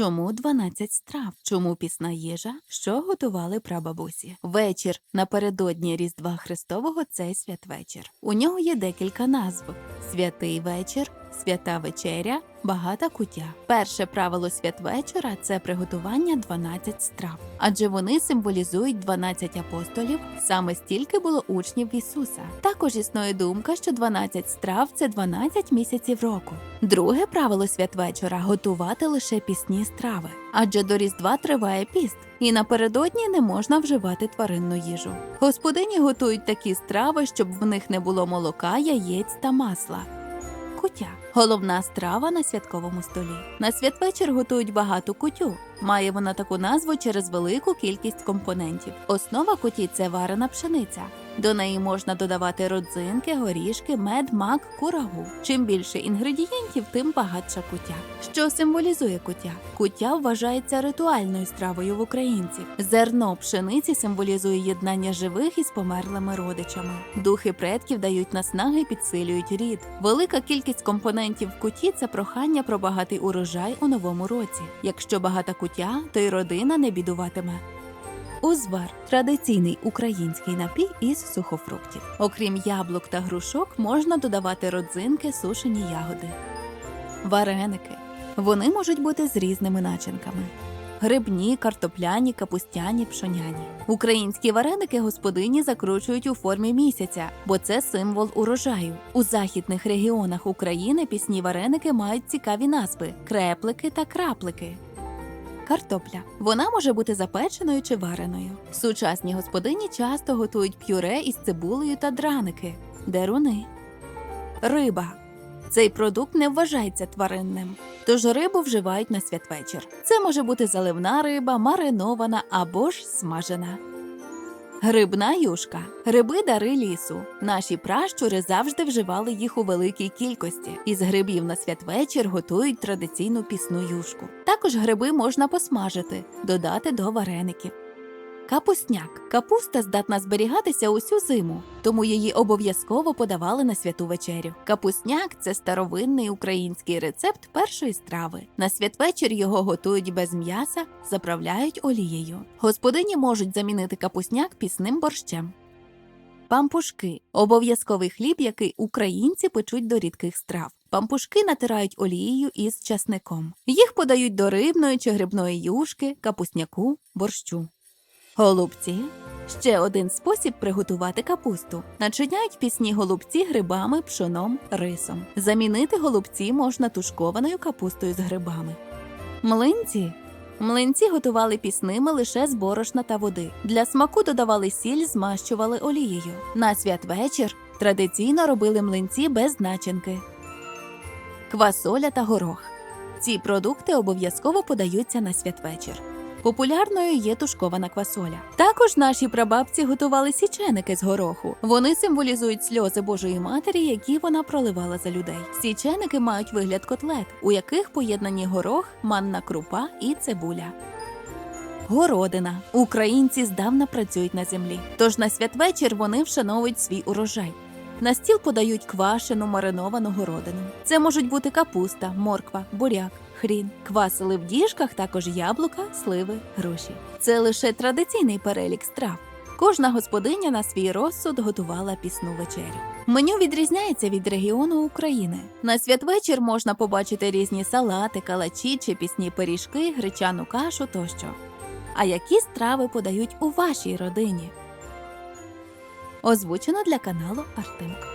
Чому 12 страв? Чому пісна їжа? Що готували прабабусі? Вечір напередодні Різдва Христового це святвечір. У нього є декілька назв: святий вечір, свята вечеря, багата куття. Перше правило святвечора це приготування 12 страв, адже вони символізують 12 апостолів. Саме стільки було учнів Ісуса. Також існує думка, що 12 страв це 12 місяців року. Друге правило святвечора готувати лише пісні страви, адже до Різдва триває піст, і напередодні не можна вживати тваринну їжу. Господині готують такі страви, щоб в них не було молока, яєць та масла. Кутя головна страва на святковому столі. На святвечір готують багату кутю. Має вона таку назву через велику кількість компонентів. Основа куті це варена пшениця. До неї можна додавати родзинки, горішки, мед, мак, курагу. Чим більше інгредієнтів, тим багатша кутя. Що символізує кутя? Кутя вважається ритуальною стравою в українців. Зерно пшениці символізує єднання живих із померлими родичами. Духи предків дають наснаги і підсилюють рід. Велика кількість компонентів в куті це прохання про багатий урожай у новому році. Якщо багата кутя, то й родина не бідуватиме. Узвар традиційний український напій із сухофруктів. Окрім яблук та грушок, можна додавати родзинки, сушені ягоди. Вареники. Вони можуть бути з різними начинками. Грибні, картопляні, капустяні, пшоняні. Українські вареники господині закручують у формі місяця, бо це символ урожаю. У західних регіонах України пісні вареники мають цікаві назви: креплики та краплики. Картопля. Вона може бути запеченою чи вареною. Сучасні господині часто готують п'юре із цибулею та драники, деруни. Риба. Цей продукт не вважається тваринним, тож рибу вживають на святвечір. Це може бути заливна риба, маринована або ж смажена. Грибна юшка гриби дари лісу. Наші пращури завжди вживали їх у великій кількості. Із грибів на святвечір готують традиційну пісну юшку. Також гриби можна посмажити, додати до вареників. Капустняк капуста здатна зберігатися усю зиму, тому її обов'язково подавали на святу вечерю. Капустняк це старовинний український рецепт першої страви. На святвечір його готують без м'яса, заправляють олією. Господині можуть замінити капустняк пісним борщем. Пампушки обов'язковий хліб, який українці печуть до рідких страв. Пампушки натирають олією із часником. Їх подають до рибної чи грибної юшки, капусняку, борщу. Голубці ще один спосіб приготувати капусту. Начиняють пісні голубці грибами, пшоном, рисом. Замінити голубці можна тушкованою капустою з грибами. Млинці Млинці готували пісними лише з борошна та води. Для смаку додавали сіль, змащували олією. На святвечір традиційно робили млинці без начинки. Квасоля та горох. Ці продукти обов'язково подаються на святвечір. Популярною є тушкована квасоля. Також наші прабабці готували січеники з гороху. Вони символізують сльози Божої Матері, які вона проливала за людей. Січеники мають вигляд котлет, у яких поєднані горох, манна крупа і цибуля. Городина. Українці здавна працюють на землі. Тож на святвечір вони вшановують свій урожай. На стіл подають квашену мариновану городину. Це можуть бути капуста, морква, буряк, хрін. Квасили в діжках також яблука, сливи, груші. Це лише традиційний перелік страв. Кожна господиня на свій розсуд готувала пісну вечерю. Меню відрізняється від регіону України. На святвечір можна побачити різні салати, калачі чи пісні пиріжки, гречану кашу тощо. А які страви подають у вашій родині? Озвучено для каналу Артемко.